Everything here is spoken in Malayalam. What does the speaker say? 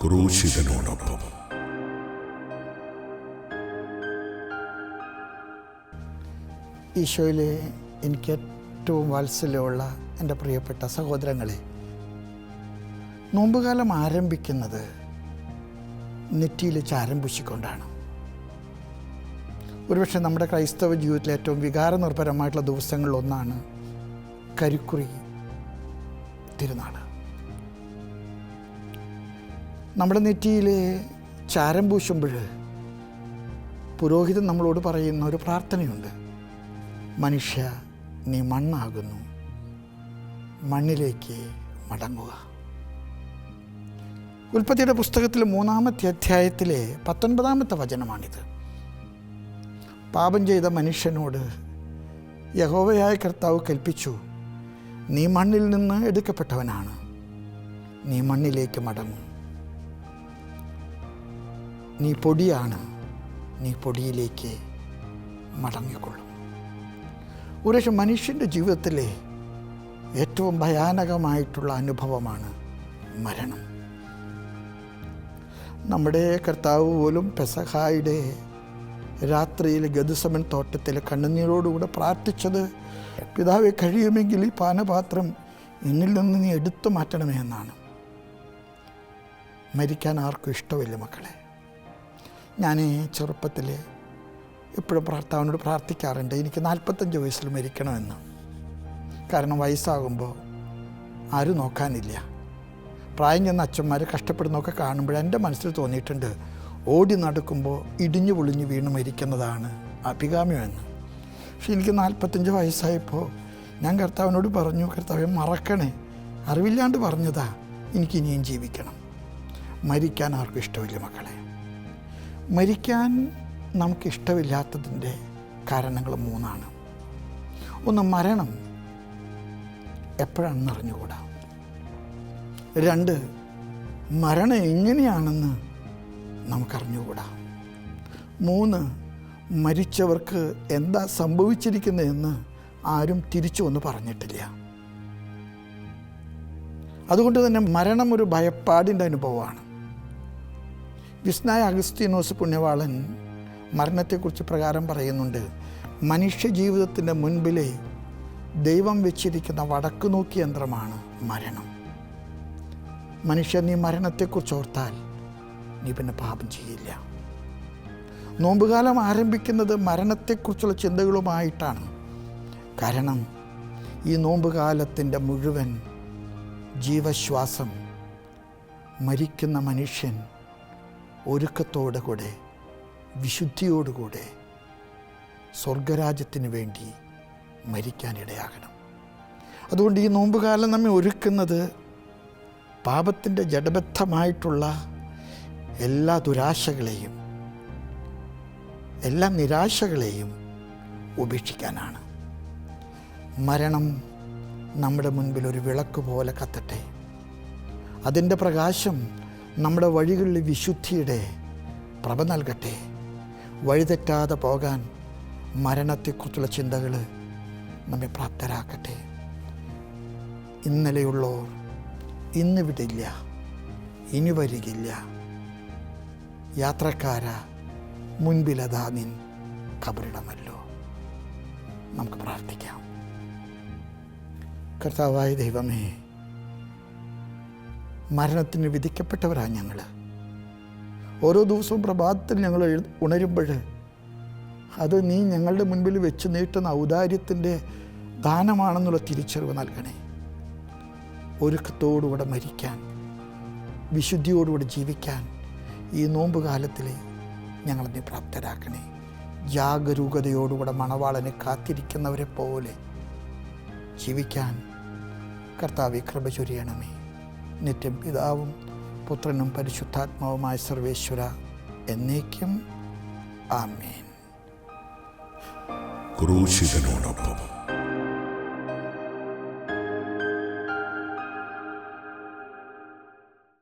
ക്രൂശിതനോടൊപ്പം. ഈശോയിലെ എനിക്ക് ഏറ്റവും വാത്സല്യമുള്ള എന്റെ പ്രിയപ്പെട്ട സഹോദരങ്ങളെ നോമ്പുകാലം ആരംഭിക്കുന്നത് നെറ്റിയിൽ ചാരം പൂശിക്കൊണ്ടാണ്. ഒരുപക്ഷെ നമ്മുടെ ക്രൈസ്തവ ജീവിതത്തിലെ ഏറ്റവും വികാരനിർഭരമായിട്ടുള്ള ദിവസങ്ങളിലൊന്നാണ് കരിക്കുറി തിരുനാൾ നമ്മുടെ നെറ്റിയിൽ ചാരം പൂശുമ്പോൾ പുരോഹിതൻ നമ്മളോട് പറയുന്ന ഒരു പ്രാർത്ഥനയുണ്ട്. മനുഷ്യ നീ മണ്ണാകുന്നു. മണ്ണിലേക്ക് മടങ്ങുക. ഉൽപ്പത്തിയുടെ പുസ്തകത്തിൽ മൂന്നാമത്തെ അധ്യായത്തിലെ പത്തൊൻപതാമത്തെ വചനമാണിത്. പാപം ചെയ്ത മനുഷ്യനോട് യഹോവയായ കർത്താവ് കൽപ്പിച്ചു നീ മണ്ണിൽ നിന്ന് എടുക്കപ്പെട്ടവനാണ്. നീ മണ്ണിലേക്ക് മടങ്ങും. നീ പൊടിയാണ്. നീ പൊടിയിലേക്ക് മടങ്ങിക്കൊള്ളും. ഒരുപക്ഷെ മനുഷ്യന്റെ ജീവിതത്തിലെ ഏറ്റവും ഭയാനകമായിട്ടുള്ള അനുഭവമാണ് മരണം. നമ്മുടെ കർത്താവ് പോലും പെസഹായുടെ രാത്രിയിൽ ഗതുസമൻ തോട്ടത്തിൽ കണ്ണുനീരോടുകൂടെ പ്രാർത്ഥിച്ചത് പിതാവെ കഴിയുമെങ്കിൽ ഈ പാനപാത്രം എന്നിൽ നിന്ന് നീ എടുത്തു മാറ്റണമേ എന്നാണ്. മരിക്കാൻ ആർക്കും ഇഷ്ടമില്ല മക്കളെ. ഞാൻ ചെറുപ്പത്തിൽ എപ്പോഴും പ്രാർത്ഥാവിനോട് പ്രാർത്ഥിക്കാറുണ്ട് എനിക്ക് നാൽപ്പത്തഞ്ച് വയസ്സിൽ മരിക്കണമെന്ന്. കാരണം വയസ്സാകുമ്പോൾ ആരും നോക്കാനില്ല. പ്രായം ചെന്ന അച്ഛന്മാർ കഷ്ടപ്പെടുന്നൊക്കെ കാണുമ്പോൾ എന്റെ മനസ്സിൽ തോന്നിയിട്ടുണ്ട് ഓടി നടക്കുമ്പോൾ ഇടിഞ്ഞു പൊളിഞ്ഞ് വീണ് മരിക്കുന്നതാണ് അഭികാമ്യമെന്ന് പക്ഷെ എനിക്ക് നാൽപ്പത്തഞ്ച് വയസ്സായപ്പോൾ ഞാൻ കർത്താവിനോട് പറഞ്ഞു കർത്താവെ മറക്കണേ. അറിവില്ലാണ്ട് പറഞ്ഞതാ എനിക്ക് ഇനിയും ജീവിക്കണം. മരിക്കാൻ ആർക്കും ഇഷ്ടമില്ല മക്കളെ. മരിക്കാൻ നമുക്കിഷ്ടമില്ലാത്തതിന്റെ കാരണങ്ങൾ മൂന്നാണ്. ഒന്ന് മരണം എപ്പോഴാണെന്ന് അറിഞ്ഞുകൂടാ? രണ്ട് മരണം എങ്ങനെയാണെന്ന് നമുക്കറിഞ്ഞുകൂടാ. മൂന്ന് മരിച്ചവർക്ക് എന്താ സംഭവിച്ചിരിക്കുന്നതെന്ന് ആരും തിരിച്ചു ഒന്ന് പറഞ്ഞിട്ടില്ല. അതുകൊണ്ട് തന്നെ മരണം ഒരു ഭയപ്പാടിന്റെ അനുഭവമാണ്. വിസ്നായ അഗസ്തീനോസ് പുണ്യവാളൻ മരണത്തെക്കുറിച്ച് പ്രകാരം പറയുന്നുണ്ട് മനുഷ്യ ജീവിതത്തിന്റെ മുൻപിലെ ദൈവം വെച്ചിരിക്കുന്ന വടക്കു നോക്കി യന്ത്രമാണ് മരണം. മനുഷ്യൻ ഈ മരണത്തെക്കുറിച്ച് ഓർത്താൽ നീ പിന്നെ പാപം ചെയ്യില്ല. നോമ്പുകാലം ആരംഭിക്കുന്നത് മരണത്തെക്കുറിച്ചുള്ള ചിന്തകളുമായിട്ടാണ്. കാരണം ഈ നോമ്പുകാലത്തിന്റെ മുഴുവൻ ജീവശ്വാസം മരിക്കുന്ന മനുഷ്യൻ ഒരുക്കത്തോടു കൂടെ വിശുദ്ധിയോടുകൂടെ സ്വർഗരാജ്യത്തിന് വേണ്ടി മരിക്കാനിടയാകണം. അതുകൊണ്ട് ഈ നോമ്പുകാലം നമ്മെ ഒരുക്കുന്നത് പാപത്തിന്റെ ജഡബദ്ധമായിട്ടുള്ള എല്ലാ ദുരാശകളെയും എല്ലാ നിരാശകളെയും ഉപേക്ഷിക്കാനാണ്. മരണം നമ്മുടെ മുൻപിൽ ഒരു വിളക്ക് പോലെ കത്തട്ടെ. അതിന്റെ പ്രകാശം നമ്മുടെ വഴികളിൽ വിശുദ്ധിയുടെ പ്രഭ നൽകട്ടെ. വഴിതെറ്റാതെ പോകാൻ മരണത്തെക്കുറിച്ചുള്ള ചിന്തകൾ നമ്മെ പ്രാപ്തരാക്കട്ടെ. ഇന്നലെയുള്ളവർ ഇന്ന് വിടില്ല ഇനി വരികില്ല. യാത്രക്കാര മുൻപിലതാ നിൻ കബറിടമല്ലോ. നമുക്ക് പ്രാർത്ഥിക്കാം. കർത്താവായ ദൈവമേ മരണത്തിന് വിധിക്കപ്പെട്ടവരാണ് ഞങ്ങൾ ഓരോ ദിവസവും പ്രഭാതത്തിൽ ഞങ്ങൾ ഉണരുമ്പോൾ അത് നീ ഞങ്ങളുടെ മുൻപിൽ വെച്ച് നീട്ടുന്ന ഔദാര്യത്തിന്റെ ദാനമാണെന്നുള്ള തിരിച്ചറിവ് നൽകണേ. ഒരുക്കത്തോടുകൂടെ മരിക്കാൻ വിശുദ്ധിയോടുകൂടെ ജീവിക്കാൻ ഈ നോമ്പ് കാലത്തിൽ ഞങ്ങളെ പ്രാപ്തരാക്കണേ. ജാഗരൂകതയോടുകൂടെ മണവാളനെ കാത്തിരിക്കുന്നവരെ പോലെ ജീവിക്കാൻ കർത്താവെ കൃപ ചൊരിയണമേ. നിത്യം പിതാവും പുത്രനും പരിശുദ്ധാത്മാവുമായ സർവേശ്വര എന്നേക്കും. ആമേൻ. ക്രൂശിതനോടൊപ്പം